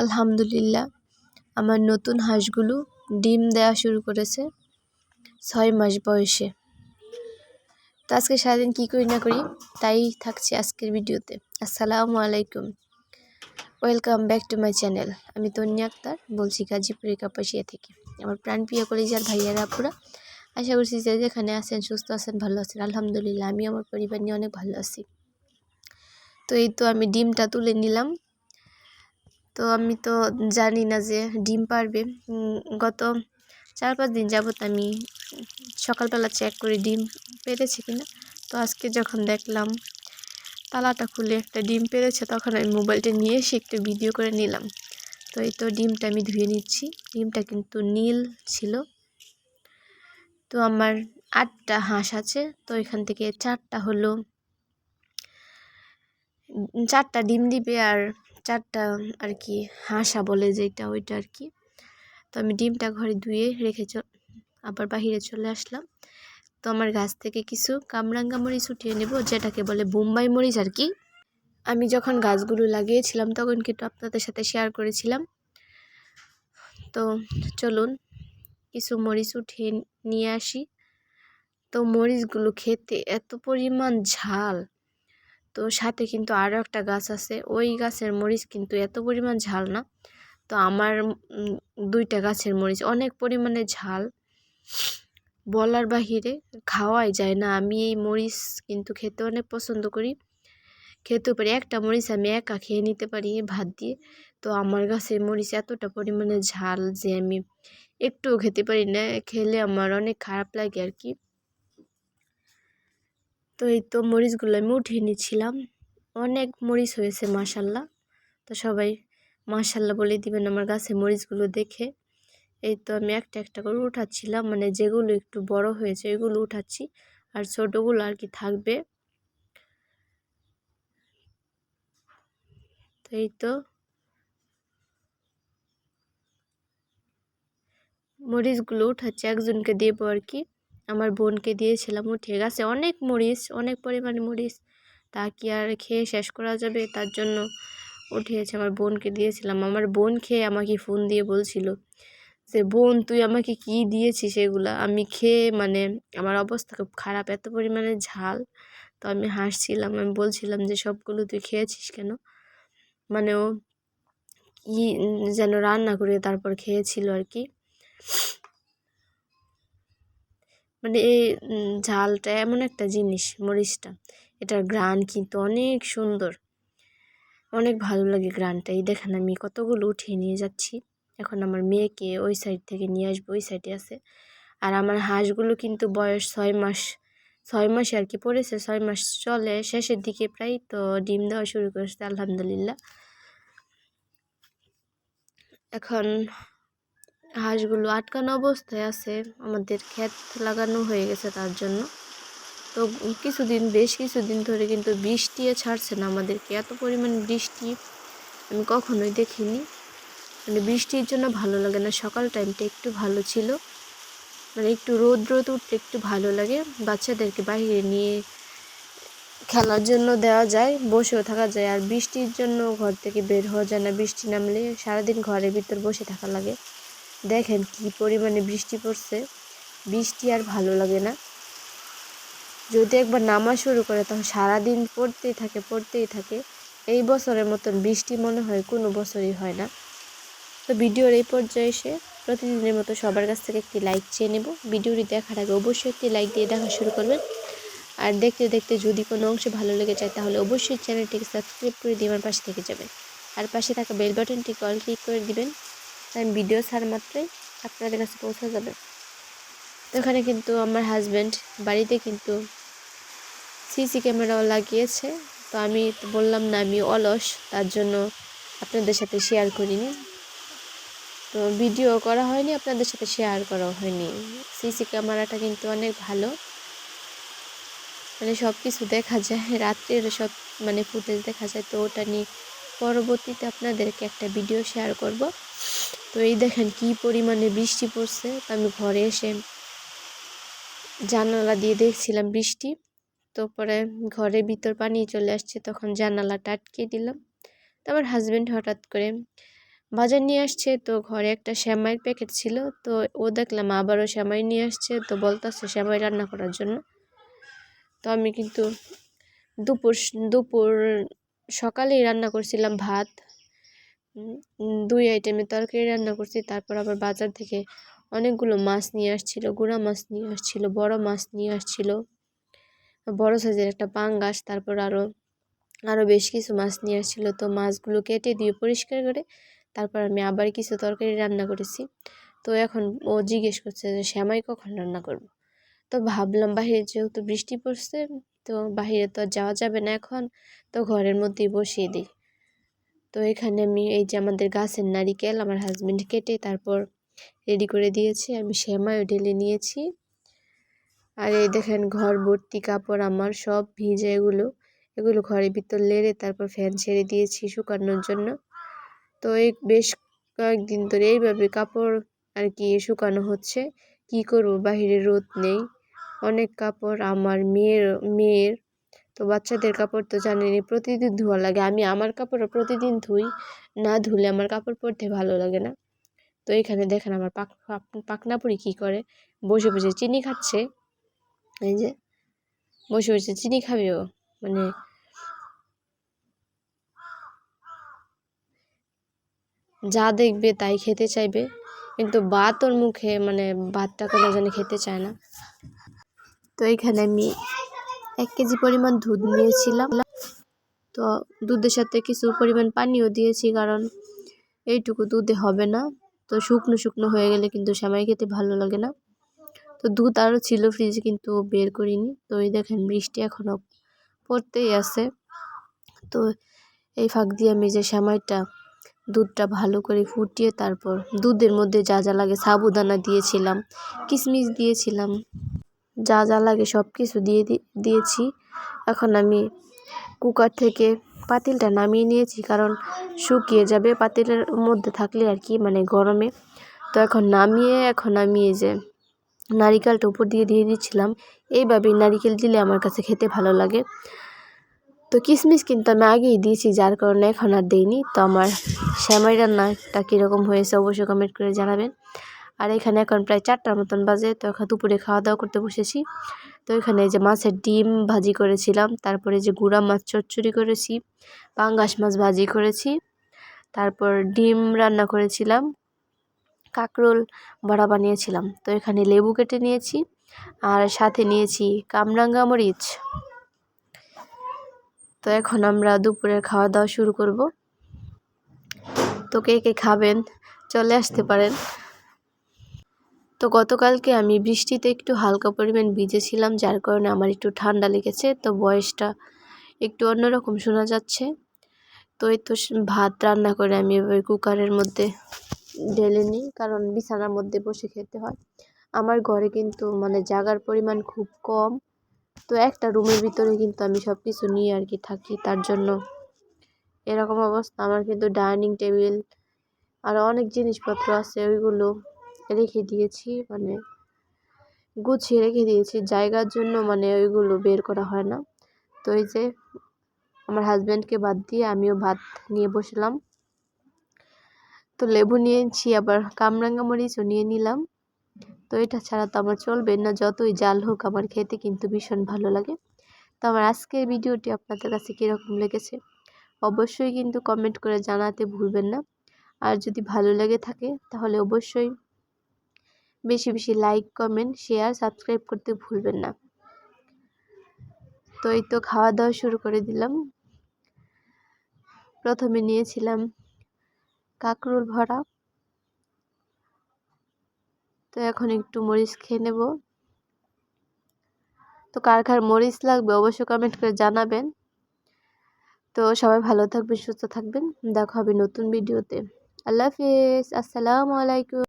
আলহামদুলিল্লাহ, আমার নতুন হাঁসগুলো ডিম দেওয়া শুরু করেছে ছয় মাস বয়সে। তো আজকে সারাদিন কী করি না করি, তাই থাকছে আজকের ভিডিওতে। আসসালামু আলাইকুম। Welcome back to my channel আমি তন্নি আক্তার, বলছি গাজীপুরের কাপাসিয়া থেকে। আমার প্রাণপ্রিয় কলেজার ভাইয়ারা, আপুরা, আশা করছি যে যেখানে আছেন, সুস্থ আছেন, ভালো আছেন। আলহামদুলিল্লাহ, আমি আমার পরিবার নিয়ে অনেক ভালো আছি। তো এই তো আমি ডিমটা তুলে নিলাম। তো আমি তো জানি না যে ডিম পারবে। গত চার পাঁচ দিন যাবত আমি সকালবেলা চেক করি ডিম পেরেছে কিনা। তো আজকে যখন দেখলাম তালাটা খুলে একটা ডিম পেরেছে, তখন আমি মোবাইলটা নিয়ে এসে একটু ভিডিও করে নিলাম। তো এই তো ডিমটা আমি ধুয়ে নিচ্ছি। ডিমটা কিন্তু নীল ছিল। তো আমার আটটা হাঁস আছে। তো এখান থেকে চারটা হলো চারটা ডিম দিবে আর চারটা আর কি হাঁসা বলে যেটা ওইটা আর কি তো আমি ডিমটা ঘরে ধুয়ে রেখে আবার বাহিরে চলে আসলাম। তো আমার গাছ থেকে কিছু কামরাঙ্গা মরিচ উঠিয়ে নেব, যেটাকে বলে বোম্বাই মরিচ আর কি আমি যখন গাছগুলো লাগিয়েছিলাম তখন কিন্তু আপনাদের সাথে শেয়ার করেছিলাম। তো চলুন, কিছু মরিচ উঠিয়ে নিয়ে আসি। তো মরিচগুলো খেতে এত পরিমাণ ঝাল। তো সাথে কিন্তু আরও একটা গাছ আছে। ওই গাছের মরিচ কিন্তু এত পরিমাণ ঝাল না। তো আমার দুইটা গাছের মরিচ অনেক পরিমাণে ঝাল। বলার বাহিরে খাওয়াই যায় না। আমি এই মরিচ কিন্তু খেতে অনেক পছন্দ করি। খেতে পারি। একটা মরিচ আমি একা খেয়ে নিতে পারি ভাত দিয়ে। তো আমার গাছের মরিচ এতটা পরিমাণে ঝাল যে আমি একটুও খেতে পারি না। খেলে আমার অনেক খারাপ লাগে আর কি। তো এই তো মরিচগুলো আমি উঠিয়ে নিচ্ছিলাম। অনেক মরিচ হয়েছে মাসাল্লাহ তো সবাই মাসাল্লাহ বলে দিবেন আমার গাছে মরিচগুলো দেখে। এই তো আমি একটা একটা করে উঠাচ্ছিলাম মানে যেগুলো একটু বড় হয়েছে এগুলো উঠাচ্ছি। আর ছোটোগুলো আর কি থাকবে। তো এই তো মরিচগুলো উঠাচ্ছি, একজনকে দেবো আর কি। আমার বোনকে দিয়েছিলাম, উঠে গেছে অনেক মরিচ, অনেক পরিমাণে মরিচ, তা কি আর খেয়ে শেষ করা যাবে? তার জন্য উঠিয়েছে, আমার বোনকে দিয়েছিলাম। আমার বোন খেয়ে আমাকে ফোন দিয়ে বলছিল যে, বোন, তুই আমাকে কি দিয়েছিস সেগুলো আমি খেয়ে মানে আমার অবস্থা খুব খারাপ, এত পরিমাণে ঝাল। তো আমি হাসছিলাম, আমি বলছিলাম যে, সবগুলো তুই খেয়েছিস কেন? মানে ও কি যেন রান্না করে তারপর খেয়েছিল আর কি। মানে এই ঝালটা এমন একটা জিনিস মরিচটা। এটার গ্রান কিন্তু অনেক সুন্দর। অনেক ভালো লাগে গ্রানটা এই দেখেন আমি কতগুলো উঠিয়ে নিয়ে যাচ্ছি। এখন আমার মেয়েকে ওই সাইড থেকে নিয়ে আসব, ওই সাইডে আছে। আর আমার হাঁসগুলো কিন্তু বয়স ছয় মাস, ছয় মাসে আর কি পড়েছে, ছয় মাস চলে। শেষের দিকে প্রায় তো ডিম দেওয়া শুরু করেছে, আলহামদুলিল্লাহ। এখন হাঁসগুলো আটকানো অবস্থায় আছে। আমাদের ক্ষেত লাগানো হয়ে গেছে তার জন্য। তো কিছুদিন, বেশ কিছুদিন ধরে কিন্তু বৃষ্টিও ছাড়ছে না আমাদেরকে। এত পরিমাণ বৃষ্টি আমি কখনোই দেখিনি। মানে বৃষ্টির জন্য ভালো লাগে না। সকাল টাইমটা একটু ভালো ছিল। মানে একটু রোদ রোদ উঠতে একটু ভালো লাগে। বাচ্চাদেরকে বাইরে নিয়ে খেলার জন্য দেওয়া যায়, বসেও থাকা যায়। আর বৃষ্টির জন্য ঘর থেকে বের হওয়া যায় না। বৃষ্টি নামলে সারাদিন ঘরের ভিতর বসে থাকা লাগে। দেখেন কি পরিমাণে বৃষ্টি পড়ছে। বৃষ্টি আর ভালো লাগে না। যদি একবার নামা শুরু করে, তখন সারাদিন পড়তেই থাকে পড়তেই থাকে। এই বছরের মতন বৃষ্টি মনে হয় কোনো বছরই হয় না। তো ভিডিওর এই পর্যায়ে এসে প্রতিদিনের মতো সবার কাছ থেকে একটি লাইক চেয়ে নেব। ভিডিওটি দেখার আগে অবশ্যই একটি লাইক দিয়ে দেখা শুরু করবেন। আর দেখতে দেখতে যদি কোনো অংশে ভালো লেগে যায়, তাহলে অবশ্যই চ্যানেলটিকে সাবস্ক্রাইব করে দিয়ে আমার পাশে থেকে যাবেন। আর পাশে থাকা বেল বাটনটিকে অল ক্লিক করে দিবেন। আমি ভিডিও ছাড় মাত্রই আপনাদের কাছে পৌঁছে যাবে। তো এখানে কিন্তু আমার হাজব্যান্ড বাড়িতে কিন্তু সিসি ক্যামেরাও লাগিয়েছে। তো আমি বললাম, না, আমি অলস, তার জন্য আপনাদের সাথে শেয়ার করিনি। তো ভিডিও করা হয়নি, আপনাদের সাথে শেয়ার করা হয়নি। সিসি ক্যামেরাটা কিন্তু অনেক ভালো। মানে সব কিছু দেখা যায়, রাত্রের সব মানে ফুটেজ দেখা যায়। তো ওটা নিয়ে পরবর্তীতে আপনাদেরকে একটা ভিডিও শেয়ার করব। তো এই দেখেন কি পরিমাণে বৃষ্টি পড়ছে। তো আমি ঘরে এসে জানালা দিয়ে দেখছিলাম বৃষ্টি। তো পরে ঘরের ভিতর পানি চলে আসছে, তখন জানালাটা আটকে দিলাম। তারপর হাজব্যান্ড হঠাৎ করে বাজার নিয়ে আসছে, তো ঘরে একটা শ্যামাইয়ের প্যাকেট ছিল। তো ও দেখলাম আবারও শ্যামাই নিয়ে আসছে, তো বলতেছে শ্যামাই রান্না করার জন্য। তো আমি কিন্তু দুপুর দুপুর সকালেই রান্না করছিলাম ভাত। দুই আইটেমের তরকারি রান্না করছি, তারপর আবার বাজার থেকে অনেকগুলো মাছ নিয়ে আসছিল, গুঁড়া মাছ নিয়ে আসছিল, বড় মাছ নিয়ে আসছিল, বড় সাইজের একটা পাঙ্গাস, তারপর আরও আরও বেশ কিছু মাছ নিয়ে আসছিল। তো মাছগুলো কেটে দিয়ে পরিষ্কার করে তারপর আমি আবার কিছু তরকারি রান্না করেছি। তো এখন ও জিজ্ঞেস করছে যে শ্যামাই কখন রান্না করব? তো ভাবলাম বাহিরে যেহেতু বৃষ্টি পড়ছে, তো বাহিরে তো আর যাওয়া যাবে না এখন, তো ঘরের মধ্যেই বসিয়ে দিই। তো এখানে আমি এই যে আমাদের গাছের নারিকেল আমার হাজব্যান্ড কেটে তারপর রেডি করে দিয়েছে। আমি শ্যামাইও ঢেলে নিয়েছি। আর এই দেখেন ঘর, ভর্তি, কাপড় আমার সব ভিজে এগুলো এগুলো ঘরের ভিতর লেড়ে তারপর ফ্যান ছেড়ে দিয়েছি শুকানোর জন্য। তো এই বেশ কয়েকদিন ধরে এইভাবে কাপড় আর কি শুকানো হচ্ছে। কি করব? বাহিরে রোদ নেই। অনেক কাপড় আমার মেয়ের মেয়ের তো বাচ্চাদের কাপড় তো জানেনি প্রতিদিন ধোয়া লাগে। আমি আমার কাপড় প্রতিদিন ধুই, না ধুলে আমার কাপড় পরতে ভালো লাগে না। তো এখানে দেখেন আমার পাক পাকনাপুরি কী করে? বসে বসে চিনি খাচ্ছে। এই যে, বসে বসে চিনি খাবে ও। মানে যা দেখবে তাই খেতে চাইবে। কিন্তু ভাত ওর মুখে মানে ভাতটা কোনো জানি খেতে চায় না। তো এখানে আমি এক কেজি পরিমাণ দুধ নিয়েছিলাম। তো দুধের সাথে কিছু পরিমাণ পানিও দিয়েছি, কারণ এইটুকু দুধে হবে না। তো শুকনো শুকনো হয়ে গেলে কিন্তু সেমাই খেতে ভালো লাগে না। তো দুধ আরও ছিল ফ্রিজে কিন্তু বের করিনি। তো এই দেখেন বৃষ্টি এখনও পড়তেই আছে। তো এই ফাঁক দিয়ে আমি যে সেমাইটা, দুধটা ভালো করে ফুটিয়ে তারপর দুধের মধ্যে যা যা লাগে সাবুদানা দিয়েছিলাম কিশমিশ দিয়েছিলাম। যা যা লাগে সব কিছু দিয়ে দিয়েছি। এখন আমি কুকার থেকে পাতিলটা নামিয়ে নিয়েছি, কারণ শুকিয়ে যাবে পাতিলের মধ্যে থাকলে আর কি মানে গরমে। তো এখন নামিয়ে, এখন আমি এই যে নারিকেলটা উপর দিয়ে দিয়ে দিচ্ছিলাম। এইভাবেই নারিকেল দিলে আমার কাছে খেতে ভালো লাগে। তো কিশমিশ কিন্তু আমি আগেই দিয়েছি, যার কারণে এখন আর দিইনি। তো আমার শ্যামাই রান্নাটা কীরকম হয়েছে অবশ্যই কমেন্ট করে জানাবেন। আর এখানে এখন প্রায় চারটার মতন বাজে, তো এখন দুপুরে খাওয়া দাওয়া করতে বসেছি। তো এখানে যে মাছের ডিম ভাজি করেছিলাম, তারপরে যে গুঁড়া মাছ চচ্চড়ি করেছি, পাঙ্গাস মাছ ভাজি করেছি, তারপর ডিম রান্না করেছিলাম, কাঁকরোল বড়া বানিয়েছিলাম। তো এখানে লেবু কেটে নিয়েছি, আর সাথে নিয়েছি কামরাঙ্গা মরিচ। তো এখন আমরা দুপুরের খাওয়া দাওয়া শুরু করব। তো কে কে খাবেন, চলে আসতে পারেন। তো গতকালকে আমি বৃষ্টিতে একটু হালকা পরিমাণ ভিজেছিলাম, যার কারণে আমার একটু ঠান্ডা লেগেছে। তো বয়সটা একটু অন্যরকম শোনা যাচ্ছে। তো এই তো ভাত রান্না করে আমি এবার কুকারের মধ্যে ঢেলে নিই, কারণ বিছানার মধ্যে বসে খেতে হয়। আমার ঘরে কিন্তু মানে জাগার পরিমাণ খুব কম। তো একটা রুমের ভিতরে কিন্তু আমি সব কিছু নিয়ে আর কি থাকি, তার জন্য এরকম অবস্থা। আমার কিন্তু ডাইনিং টেবিল আর অনেক জিনিসপত্র আছে, ওইগুলো রেখে দিয়েছি মানে গুছিয়ে রেখে দিয়েছি। জায়গার জন্য মানে ওইগুলো বের করা হয় না। তো এই যে আমার হাজব্যান্ডকে বাদ দিয়ে আমিও ভাত নিয়ে বসলাম। তো লেবু নিয়েছি, আবার কামরাঙ্গা মরিচও নিয়ে নিলাম। তো এটা ছাড়া তো আমার চলবে না, যতই জাল হোক আমার খেতে কিন্তু ভীষণ ভালো লাগে। তো আমার আজকের ভিডিওটি আপনাদের কাছে কীরকম লেগেছে? অবশ্যই কিন্তু কমেন্ট করে জানাতে ভুলবেন না। আর যদি ভালো লেগে থাকে তাহলে অবশ্যই বেশি বেশি লাইক কমেন্ট শেয়ার সাবস্ক্রাইব করতে ভুলবেন না। তো এই তো খাওয়া দাওয়া শুরু করে দিলাম। প্রথমে নিয়েছিলাম কাকরুল ভরা। তো এখন একটু মরিচ খেয়ে নেব। তো কার কার মরিচ লাগবে অবশ্যই কমেন্ট করে জানাবেন। তো সবাই ভালো থাকবেন, সুস্থ থাকবেন। দেখা হবে নতুন ভিডিওতে আল্লাহ হাফিজ। আসসালামু আলাইকুম।